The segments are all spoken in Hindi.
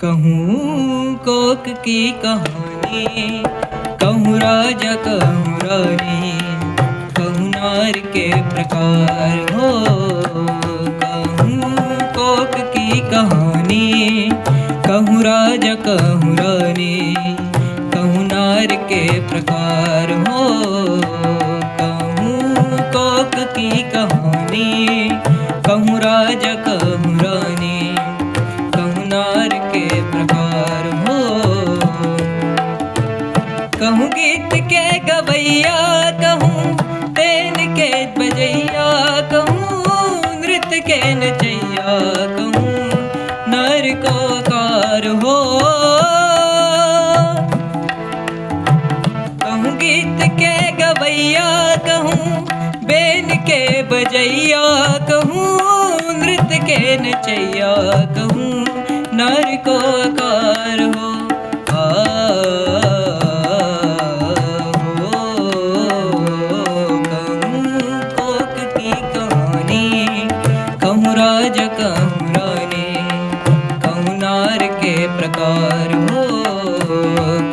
कहूँ कोक की कहानी, कहूँ राजा, कहूँ रानी, कहूँ नार के प्रकार हो। कहूँ कोक की कहानी, कहूँ राजा, कहूँ रानी, कहूँ नार के प्रकार हो। कहूँ कोक की कहानी, कहूँ राजा गवैया कहूँ, तेन के बजैया कहूँ, नृत्य के नचैया कहूँ नर को कार हो। कहूँ गीत के गवैया कहूँ, बेन के बजैया कहूँ, नृत्य के नचैया कहूँ। कहूँ राज कहूँ नार के प्रकार हो।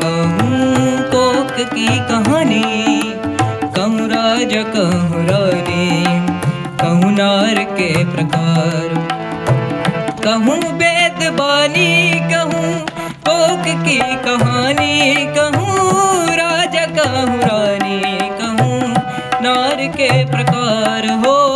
कहूँ कोक की कहानी, कहूँ राज कहूँ कहूँ नार के प्रकार। कहूँ वेद बानी कहूँ कोक की कहानी, कहूँ राजा कहूँ रानी कहूँ नार के प्रकार हो।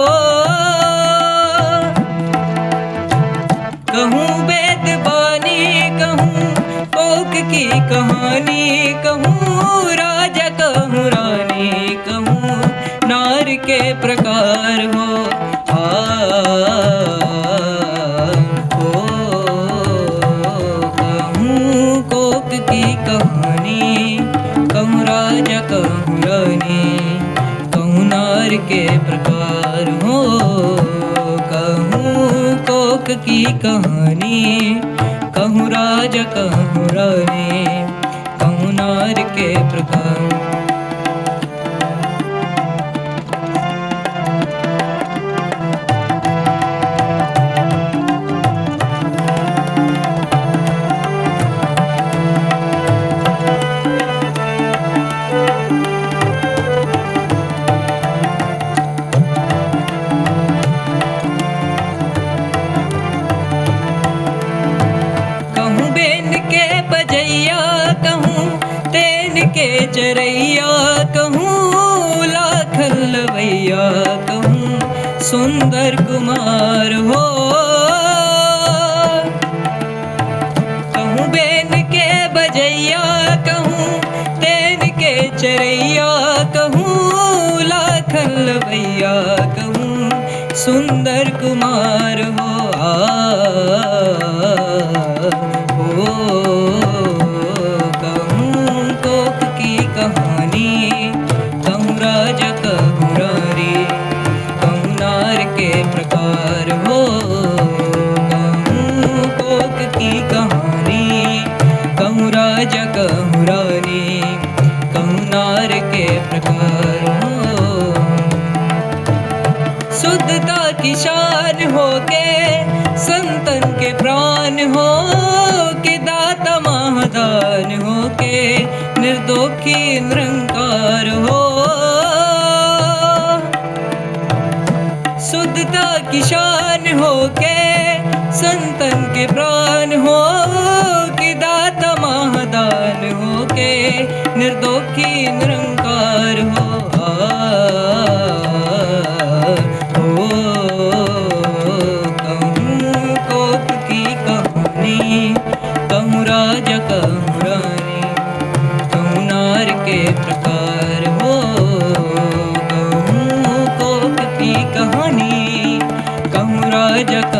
कहूँ वेद बानी कहूँ कोक की कहानी कहूँ, राजा कहूँ, रानी कहूँ, नार के प्रकार हो, आ कहूँ, कोक की कहानी कहूँ कहूँ, नार के प्रकार की कहानी कहूँ राजा कहूँ रानी कहूँ नार के प्रकार तेन के चरैया कहूँ लाखन लवैया कहूँ, सुंदर कुमार हो। कहूँ, बेन के बजैया कहूँ, तेन के चरैया कहूँ लाखन लवैया कहूँ, सुंदर कुमार हो आ हो। संतन के प्राण हो के दाता महादान हो के निर्दोखी निरंकार हो। शुद्धता की शान हो के संतन के प्राण हो। जग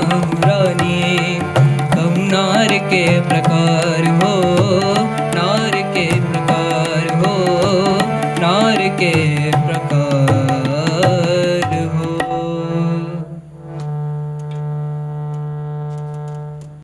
रानी तुम नार के प्रकार हो नार के प्रकार हो नार के